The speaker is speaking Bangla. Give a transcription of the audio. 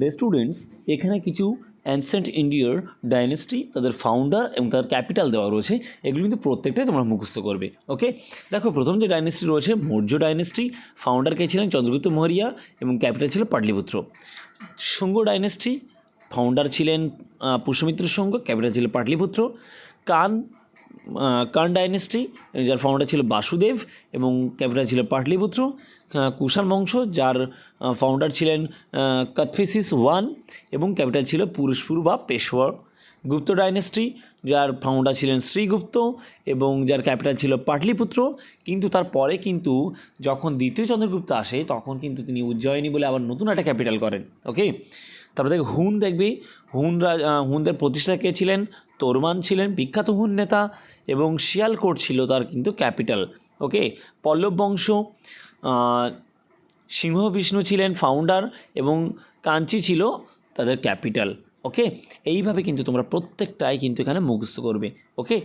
দ্য স্টুডেন্টস এখানে কিছু অ্যানসেন্ট ইন্ডিয়ার ডাইনেস্টি তাদের ফাউন্ডার এবং তার ক্যাপিটাল দেওয়া রয়েছে। এগুলো কিন্তু প্রত্যেকটাই তোমরা মুখস্থ করবে ওকে দেখো, প্রথম যে ডাইনেস্টি রয়েছে, মৌর্য ডাইনেস্টি ফাউন্ডার কে ছিলেন চন্দ্রগুপ্ত মৌর্য এবং ক্যাপিটাল ছিল পাটলিপুত্র। শুঙ্গ ডাইনেস্টি ফাউন্ডার ছিলেন পুষ্যমিত্র শুঙ্গ ক্যাপিটাল ছিল পাটলিপুত্র। কান কান ডাইনেস্টি, যার ফাউন্ডার ছিল বাসুদেব এবং ক্যাপিটাল ছিল পাটলিপুত্র। কুষাণ বংশ, যার ফাউন্ডার ছিলেন কথফিসিস ওয়ান এবং ক্যাপিটাল ছিল পুরুষপুর বা পেশোয়ার গুপ্ত ডাইনেস্টি, যার ফাউন্ডার ছিলেন শ্রীগুপ্ত এবং যার ক্যাপিটাল ছিল পাটলিপুত্র। কিন্তু তারপরে কিন্তু যখন দ্বিতীয় চন্দ্রগুপ্ত আসে, তখন কিন্তু তিনি উজ্জয়িনী বলে আবার নতুন একটা ক্যাপিটাল করেন ওকে তারপরে দেখবে হুন দেখবি হুনরা হুনদের প্রতিষ্ঠা কে ছিলেন? তোরমান ছিলেন, বিখ্যাত হুন নেতা এবং শিয়ালকোট ছিল তার কিন্তু ক্যাপিটাল ওকে পল্লব বংশ সিংহ বিষ্ণু ছিলেন ফাউন্ডার এবং কাঞ্চি ছিল তাদের ক্যাপিটাল ওকে এইভাবে কিন্তু তোমরা প্রত্যেকটাই কিন্তু এখানে মুখস্থ করবে ওকে